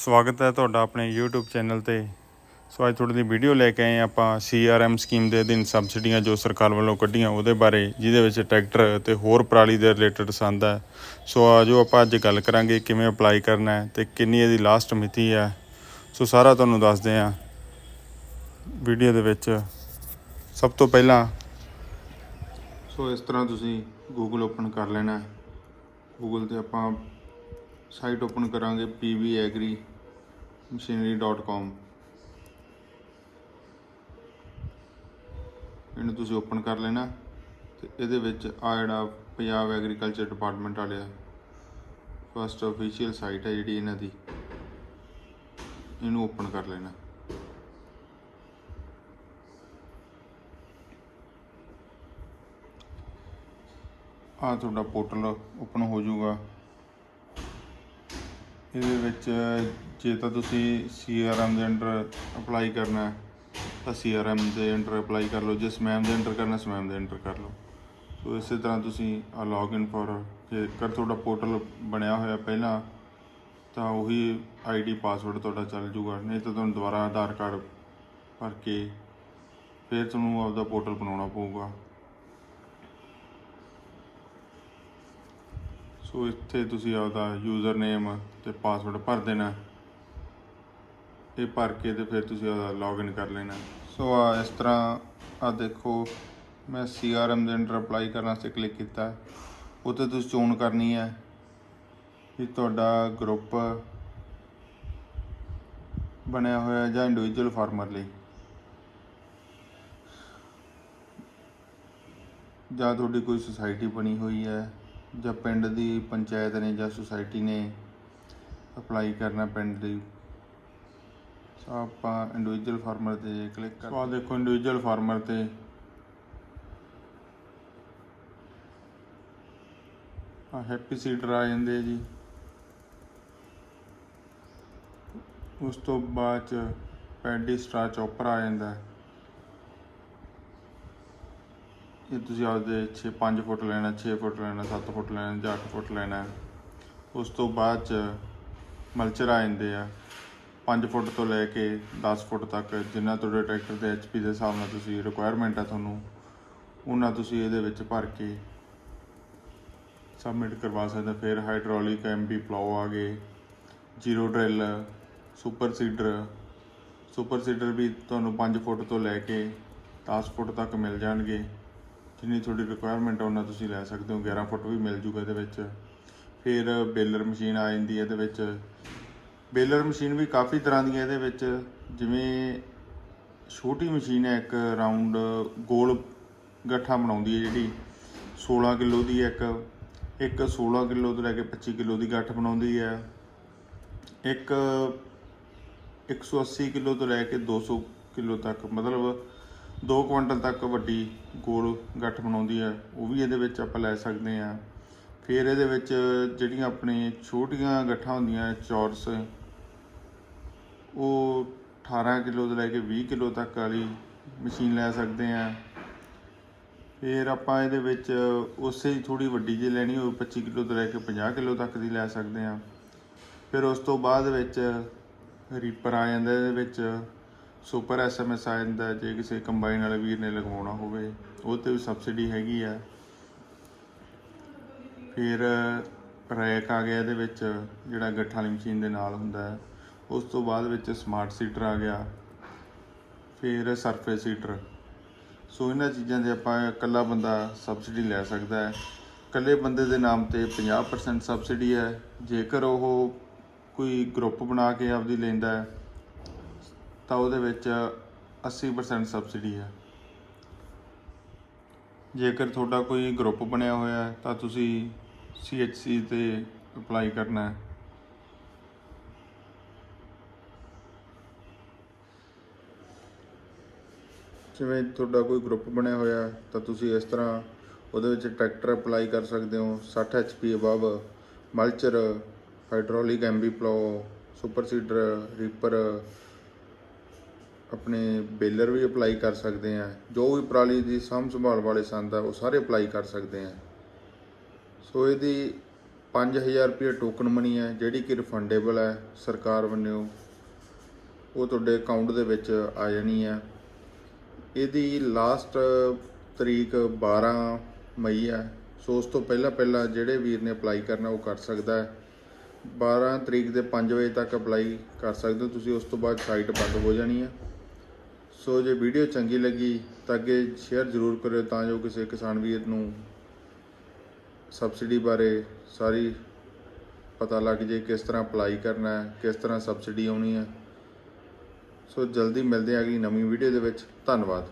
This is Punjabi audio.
ਸਵਾਗਤ ਹੈ ਤੁਹਾਡਾ ਆਪਣੇ YouTube ਚੈਨਲ ਤੇ। ਸੋ ਅੱਜ ਤੁਹਾਡੇ ਲਈ ਵੀਡੀਓ ਲੈ ਕੇ ਆਏ ਹਾਂ ਆਪਾਂ CRM ਸਕੀਮ ਦੇ ਅਧੀਨ ਸਬਸਿਡੀਆਂ ਜੋ ਸਰਕਾਰ ਵੱਲੋਂ ਕੱਢੀਆਂ ਉਹਦੇ ਬਾਰੇ, ਜਿਹਦੇ ਵਿੱਚ ਟਰੈਕਟਰ ਤੇ ਹੋਰ ਪਰਾਲੀ ਦੇ ਰਿਲੇਟਡ ਸੰਦ ਹੈ। ਸੋ ਆਜੋ ਆਪਾਂ ਅੱਜ ਗੱਲ ਕਰਾਂਗੇ, ਕਿਵੇਂ ਅਪਲਾਈ ਕਰਨਾ ਹੈ ਤੇ ਕਿੰਨੀ ਇਹਦੀ ਲਾਸਟ ਮਿਤੀ ਹੈ। ਸੋ ਸਾਰਾ ਤੁਹਾਨੂੰ ਦੱਸਦੇ ਹਾਂ ਵੀਡੀਓ ਦੇ ਵਿੱਚ। ਸਭ ਤੋਂ ਪਹਿਲਾਂ ਸੋ ਇਸ ਤਰ੍ਹਾਂ ਤੁਸੀਂ ਗੂਗਲ ਓਪਨ ਕਰ ਲੈਣਾ ਹੈ। ਗੂਗਲ ਤੇ ਆਪਾਂ ਸਾਈਟ ਓਪਨ ਕਰਾਂਗੇ pvagrimachinery.com ਇਹਨੂੰ ਤੁਸੀਂ ਓਪਨ ਕਰ ਲੈਣਾ ਤੇ ਇਹਦੇ ਵਿੱਚ ਆ ਜਿਹੜਾ ਪੰਜਾਬ ਐਗਰੀਕਲਚਰ ਡਿਪਾਰਟਮੈਂਟ ਵਾਲਿਆ ਫਸਟ ਅਫੀਸ਼ੀਅਲ ਸਾਈਟ ਹੈ ਜਿਹੜੀ ਇਹਨਾਂ ਦੀ। ਇਹਨੂੰ ਓਪਨ ਕਰ ਲੈਣਾ। ਆ ਤੁਹਾਡਾ ਪੋਰਟਲ ਓਪਨ ਹੋ ਜਾਊਗਾ। ਇਹਦੇ ਵਿੱਚ ਜੇ ਤਾਂ ਤੁਸੀਂ CRM ਦੇ ਅੰਡਰ ਅਪਲਾਈ ਕਰਨਾ ਹੈ, ਤਾਂ CRM ਦੇ ਅੰਡਰ ਅਪਲਾਈ ਕਰ ਲਓ। ਜੇ ਸਮੈਮ ਦੇ ਅੰਡਰ ਕਰਨਾ ਸਮੈਮ ਦੇ ਅੰਡਰ ਕਰ ਲਓ। ਸੋ ਇਸੇ ਤਰ੍ਹਾਂ ਤੁਸੀਂ ਆ ਲੌਗਇਨ ਫॉर ਜੇਕਰ ਤੁਹਾਡਾ ਪੋਰਟਲ ਬਣਿਆ ਹੋਇਆ ਪਹਿਲਾਂ, ਤਾਂ ਉਹੀ ਆਈਡੀ ਪਾਸਵਰਡ ਤੁਹਾਡਾ ਚੱਲ ਜੂਗਾ। ਨਹੀਂ ਤਾਂ ਤੁਹਾਨੂੰ ਦੁਬਾਰਾ ਆਧਾਰ ਕਾਰਡ ਭਰ ਕੇ ਫਿਰ ਤੁਹਾਨੂੰ ਆਪਦਾ ਪੋਰਟਲ ਬਣਾਉਣਾ ਪਊਗਾ। ਸੋ ਇੱਥੇ ਤੁਸੀਂ ਆਪਦਾ ਯੂਜ਼ਰ ਨੇਮ ਤੇ ਪਾਸਵਰਡ ਭਰ ਦੇਣਾ। ਇਹ ਭਰ ਕੇ ਤੇ ਫਿਰ ਤੁਸੀਂ ਆਪਦਾ ਲੌਗਇਨ ਕਰ ਲੈਣਾ। ਸੋ ਆ ਇਸ ਤਰ੍ਹਾਂ ਆ ਦੇਖੋ, ਮੈਂ CRM ਦੇ ਅੰਡਰ ਅਪਲਾਈ ਕਰਨ ਵਾਸਤੇ ਕਲਿੱਕ ਕੀਤਾ। ਹੈ। ਉੱਥੇ ਤੁਸੀਂ ਚੋਣ ਕਰਨੀ ਹੈ ਕਿ ਤੁਹਾਡਾ ਗਰੁੱਪ ਬਣਿਆ ਹੋਇਆ ਜਾਂ ਇੰਡੀਵਿਜੂਅਲ ਫਾਰਮਰ ਲਈ। ਜਾਂ ਤੁਹਾਡੀ ਕੋਈ ਸੁਸਾਇਟੀ ਬਣੀ ਹੋਈ ਹੈ। ਜਾਂ ਪਿੰਡ ਦੀ ਪੰਚਾਇਤ ਨੇ ਜਾਂ ਸੁਸਾਇਟੀ ਨੇ ਅਪਲਾਈ ਕਰਨਾ ਪਿੰਡ ਦੀ ਸੋ ਆਪਾਂ ਇੰਡੀਵਿਜੂਅਲ ਫਾਰਮਰ ਤੇ ਕਲਿੱਕ ਕਰ ਸੋ ਆ ਦੇਖੋ ਇੰਡੀਵਿਜੂਅਲ ਫਾਰਮਰ ਤੇ। ਆ ਹੈਪੀ ਸੀਡਰ ਆ ਜਾਂਦੇ ਆ ਜੀ। ਉਸ ਤੋਂ ਬਾਅਦ ਚ ਪੈਡੀ ਸਟਰਾ ਚੌਪਰ ਆ ਜਾਂਦਾ। ਹੈ। ਇਹ ਤੁਸੀਂ ਆਪਦੇ 6 5 ਫੁੱਟ ਲੈਣਾ 6 ਫੁੱਟ ਲੈਣਾ 7 ਫੁੱਟ ਲੈਣਾ, ਜਾਂ 8 ਫੁੱਟ ਲੈਣਾ। ਉਸ ਤੋਂ ਬਾਅਦ ਚ ਮਲਚਰ ਆ ਜਾਂਦੇ ਆ। 5 ਫੁੱਟ ਤੋਂ ਲੈ ਕੇ 10 ਫੁੱਟ ਤੱਕ ਜਿੰਨਾ ਤੁਹਾਡੇ ਟਰੈਕਟਰ ਦੇ ਐਚਪੀ ਦੇ ਹਿਸਾਬ ਨਾਲ ਤੁਸੀਂ ਰਿਕੁਆਇਰਮੈਂਟ ਆ ਤੁਹਾਨੂੰ ਉਹਨਾਂ ਤੁਸੀਂ ਇਹਦੇ ਵਿੱਚ ਭਰ ਕੇ ਸਬਮਿਟ ਕਰਵਾ ਸਕਦੇ ਹੋ। ਫਿਰ ਹਾਈਡ੍ਰੋਲਿਕ ਐਮਬੀ ਪਲਾਓ ਆ ਗਏ zero drill super seeder super seeder ਵੀ ਤੁਹਾਨੂੰ 5 ਫੁੱਟ ਤੋਂ ਲੈ ਕੇ 10 ਫੁੱਟ ਤੱਕ ਮਿਲ ਜਾਣਗੇ। ਜਿੰਨੀ ਤੁਹਾਡੀ ਰਿਕੁਆਇਰਮੈਂਟ ਉਹਨਾਂ ਤੁਸੀਂ ਲੈ ਸਕਦੇ ਹੋ। 11 ਫੁੱਟ ਵੀ ਮਿਲ ਜੂਗਾ ਇਹਦੇ ਵਿੱਚ। ਫਿਰ ਬੇਲਰ ਮਸ਼ੀਨ ਆ ਜਾਂਦੀ ਹੈ ਇਹਦੇ ਵਿੱਚ। ਬੇਲਰ ਮਸ਼ੀਨ ਵੀ ਕਾਫੀ ਤਰ੍ਹਾਂ ਦੀਆਂ ਇਹਦੇ ਵਿੱਚ। ਜਿਵੇਂ ਛੋਟੀ ਮਸ਼ੀਨ ਹੈ, ਇੱਕ ਰਾਉਂਡ ਗੋਲ ਗੱਠਾ ਬਣਾਉਂਦੀ ਹੈ ਜਿਹੜੀ। 16 ਕਿਲੋ ਦੀ ਇੱਕ। ਇੱਕ 16 ਕਿਲੋ ਤੋਂ ਲੈ ਕੇ 25 ਕਿਲੋ ਦੀ ਗੱਠ ਬਣਾਉਂਦੀ ਹੈ। ਇੱਕ 180 ਕਿਲੋ ਤੋਂ ਲੈ ਕੇ 200 ਕਿਲੋ ਤੱਕ। ਮਤਲਬ 2 ਕੁਇੰਟਲ ਤੱਕ ਵੱਡੀ ਗੋਲ ਗੱਠ ਬਣਾਉਂਦੀ ਹੈ, ਉਹ ਵੀ ਇਹਦੇ ਵਿੱਚ ਆਪਾਂ ਲੈ ਸਕਦੇ ਹਾਂ। ਫਿਰ ਇਹਦੇ ਵਿੱਚ ਜਿਹੜੀਆਂ ਆਪਣੀ ਛੋਟੀਆਂ ਗੱਠਾਂ ਹੁੰਦੀਆਂ, ਚੌਰਸ, ਉਹ 18 ਕਿਲੋ ਤੋਂ ਲੈ ਕੇ 20 ਕਿਲੋ ਤੱਕ ਵਾਲੀ ਮਸ਼ੀਨ ਲੈ ਸਕਦੇ ਹਾਂ। ਫਿਰ ਆਪਾਂ ਇਹਦੇ ਵਿੱਚ ਉਸੇ ਹੀ ਥੋੜੀ ਵੱਡੀ ਜੇ ਲੈਣੀ ਹੋਵੇ 25 ਕਿਲੋ ਤੋਂ ਲੈ ਕੇ 50 ਕਿਲੋ ਤੱਕ ਦੀ ਲੈ ਸਕਦੇ ਹਾਂ। ਫਿਰ ਉਸ ਤੋਂ ਬਾਅਦ ਵਿੱਚ ਰੀਪਰ ਆ ਜਾਂਦਾ ਇਹਦੇ ਵਿੱਚ। ਸੁਪਰ ਐਸਐਮਐਸ ਆ ਜਾਂਦਾ ਜੇ ਕਿਸੇ ਕੰਬਾਈਨ ਵਾਲੇ ਵੀਰ ਨੇ ਲਗਵਾਉਣਾ ਹੋਵੇ, ਉਹ ਤੇ ਵੀ ਸਬਸਿਡੀ ਹੈਗੀ ਆ। ਫਿਰ ਰੈਕ ਆ ਗਿਆ ਇਹਦੇ ਵਿੱਚ, ਜਿਹੜਾ ਗੱਠਾਂ ਵਾਲੀ ਮਸ਼ੀਨ ਦੇ ਨਾਲ ਹੁੰਦਾ ਹੈ। ਉਸ ਤੋਂ ਬਾਅਦ ਵਿੱਚ ਸਮਾਰਟ ਸੀਟਰ ਆ ਗਿਆ। ਫਿਰ ਸਰਫੇਸ ਸੀਟਰ ਸੋ ਇਹਨਾਂ ਚੀਜ਼ਾਂ ਦੇ ਆਪਾਂ ਇਕੱਲਾ ਬੰਦਾ ਸਬਸਿਡੀ ਲੈ ਸਕਦਾ ਹੈ। ਇਕੱਲੇ ਬੰਦੇ ਦੇ ਨਾਮ ਤੇ 50% ਸਬਸਿਡੀ ਹੈ। ਜੇਕਰ ਉਹ ਕੋਈ ਗਰੁੱਪ ਬਣਾ ਕੇ ਆਪਦੀ ਲੈਂਦਾ ਹੈ ਤਾਂ ਉਹਦੇ ਵਿੱਚ 80% ਸਬਸਿਡੀ ਹੈ। ਜੇਕਰ ਤੁਹਾਡਾ ਕੋਈ ਗਰੁੱਪ ਬਣਿਆ ਹੋਇਆ ਹੈ ਤਾਂ ਤੁਸੀਂ CHC ਤੇ ਅਪਲਾਈ ਕਰਨਾ ਹੈ। ਜਿਵੇਂ ਤੁਹਾਡਾ ਕੋਈ ਗਰੁੱਪ ਬਣਿਆ ਹੋਇਆ ਹੈ, ਤਾਂ ਤੁਸੀਂ ਇਸ ਤਰ੍ਹਾਂ ਉਹਦੇ ਵਿੱਚ ਟਰੈਕਟਰ ਅਪਲਾਈ ਕਰ ਸਕਦੇ ਹੋ 60 HP above mulcher hydraulic MB plough super seeder reaper ਆਪਣੇ ਬੇਲਰ ਵੀ ਅਪਲਾਈ ਕਰ ਸਕਦੇ ਆ, ਜੋ ਵੀ ਪਰਾਲੀ ਦੀ ਸਾਂਭ ਸੰਭਾਲ ਵਾਲੇ ਸੰਦ ਆ, ਉਹ ਸਾਰੇ ਅਪਲਾਈ ਕਰ ਸਕਦੇ ਆ। ਸੋ ਇਹਦੀ 5000 ਰੁਪਏ ਟੋਕਨ ਮਨੀ ਹੈ ਜਿਹੜੀ ਕਿ ਰਿਫੰਡੇਬਲ ਹੈ ਸਰਕਾਰ ਵੱਲੋਂ, ਉਹ ਤੁਹਾਡੇ ਅਕਾਊਂਟ ਦੇ ਵਿੱਚ ਆ ਜਾਣੀ ਹੈ ਇਹਦੀ ਲਾਸਟ ਤਰੀਕ 12 ਮਈ ਹੈ ਸੋ ਉਸ ਤੋਂ ਪਹਿਲਾਂ ਪਹਿਲਾਂ ਜਿਹੜੇ ਵੀਰ ਨੇ ਅਪਲਾਈ ਕਰਨਾ, ਉਹ ਕਰ ਸਕਦਾ ਹੈ। 12 ਤਰੀਕ ਦੇ 5 ਵਜੇ ਤੱਕ ਅਪਲਾਈ ਕਰ ਸਕਦੇ ਹੋ, ਤੁਸੀਂ ਉਸ ਤੋਂ ਬਾਅਦ ਸਾਈਟ ਬੰਦ ਹੋ ਜਾਣੀ ਹੈ ਸੋ ਜੇ ਵੀਡੀਓ ਚੰਗੀ ਲੱਗੀ ਤਾਂ ਅੱਗੇ ਸ਼ੇਅਰ ਜ਼ਰੂਰ ਕਰਿਓ ਤਾਂ ਜੋ ਕਿਸੇ ਕਿਸਾਨ ਵੀਰ ਨੂੰ ਸਬਸਿਡੀ ਬਾਰੇ ਸਾਰੀ ਪਤਾ ਲੱਗ ਜੇ ਕਿਸ ਤਰ੍ਹਾਂ ਅਪਲਾਈ ਕਰਨਾ ਹੈ, ਕਿਸ ਤਰ੍ਹਾਂ ਸਬਸਿਡੀ ਆਉਣੀ ਹੈ। ਸੋ ਜਲਦੀ ਮਿਲਦੇ ਹਾਂ ਅਗਲੀ ਨਵੀਂ ਵੀਡੀਓ ਦੇ ਵਿੱਚ। ਧੰਨਵਾਦ।